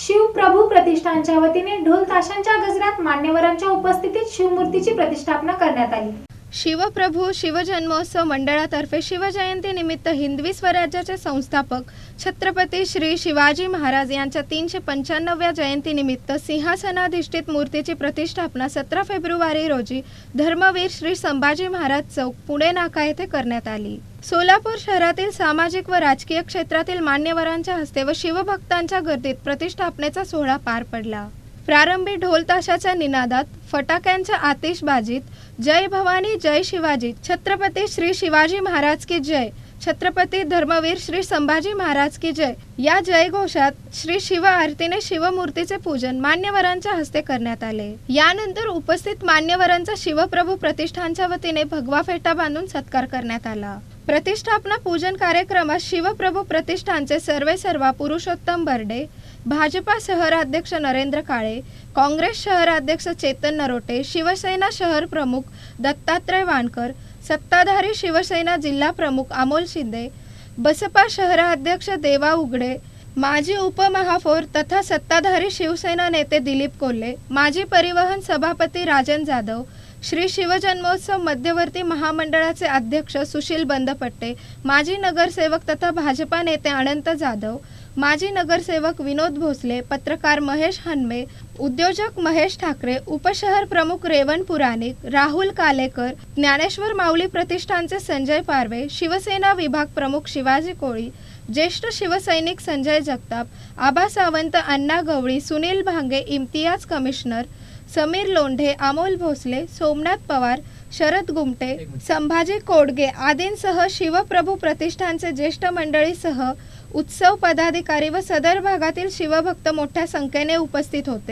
शिवप्रभू प्रतिष्ठानच्या वतीने ढोल ताशांच्या गजरात मान्यवरांच्या उपस्थितीत शिवमूर्तीची प्रतिष्ठापना करण्यात आली. शिवप्रभू शिवजन्मोत्सव मंडळातर्फे शिवजयंती निमित्त हिंदवी स्वराज्याचे संस्थापक छत्रपती श्री शिवाजी महाराज यांच्या तीनशे पंच्याण्णव्या जयंतीनिमित्त सिंहासनाधिष्ठित मूर्तीची प्रतिष्ठापना सतरा फेब्रुवारी रोजी धर्मवीर श्री संभाजी महाराज चौक पुणे नाका येथे करण्यात आली. सोलापूर शहरातील सामाजिक व राजकीय क्षेत्रातील मान्यवरांच्या हस्ते व शिवभक्तांच्या गर्दीत प्रतिष्ठापनेचा सोहळा पार पडला. प्रारंभी ढोलताशाच्या निनादात फटाक्यांच्या आतिषबाजीत जय भवानी जय शिवाजी छत्रपती श्री शिवाजी महाराज की जय छत्रपती धर्मवीर श्री संभाजी महाराज की जय या जयघोषात श्री शिव आरतीने शिवमूर्तीचे पूजन मान्यवरांच्या हस्ते करण्यात आले. यानंतर उपस्थित मान्यवरांचा शिवप्रभू प्रतिष्ठानच्या वतीने भगवा फेटा बांधून सत्कार करण्यात आला. प्रतिष्ठापना पूजन कार्यक्रमात शिवप्रभू प्रतिष्ठानचे सर्वे सर्वा पुरुषोत्तम बर्डे भाजपा शहराध्यक्ष नरेंद्र काळे काँग्रेस शहराध्यक्ष चेतन नरोटे शिवसेना शहर प्रमुख दत्तात्रय वानकर सत्ताधारी शिवसेना जिल्हा प्रमुख अमोल शिंदे बसपा शहराध्यक्ष देवा उघडे माजी उपमहापौर तथा सत्ताधारी शिवसेना नेते दिलीप कोल्हे माजी परिवहन सभापती राजन जाधव श्री शिवजन्मोत्सव मध्यवर्ती महामंडळाचे अध्यक्ष सुशील बंदपट्टे माजी नगरसेवक तथा भाजपा नेते अनंत जाधव माजी नगरसेवक विनोद भोसले पत्रकार महेश हनमे उद्योजक महेश ठाकरे उपशहर प्रमुख रेवण पुराणिक राहुल कालेकर ज्ञानेश्वर माऊली प्रतिष्ठानचे संजय पारवे शिवसेना विभाग प्रमुख शिवाजी कोळी ज्येष्ठ शिवसैनिक संजय जगताप आबा सावंत अण्णा गवळी सुनील भांगे इम्तियाज कमिशनर समीर लोंढे अमोल भोसले सोमनाथ पवार शरद गुमटे संभाजी कोडगे आदींसह शिवप्रभू प्रतिष्ठानचे ज्येष्ठ मंडळीसह उत्सव पदाधिकारी व सदर भागातील शिवभक्त मोठ्या संख्येने उपस्थित होते.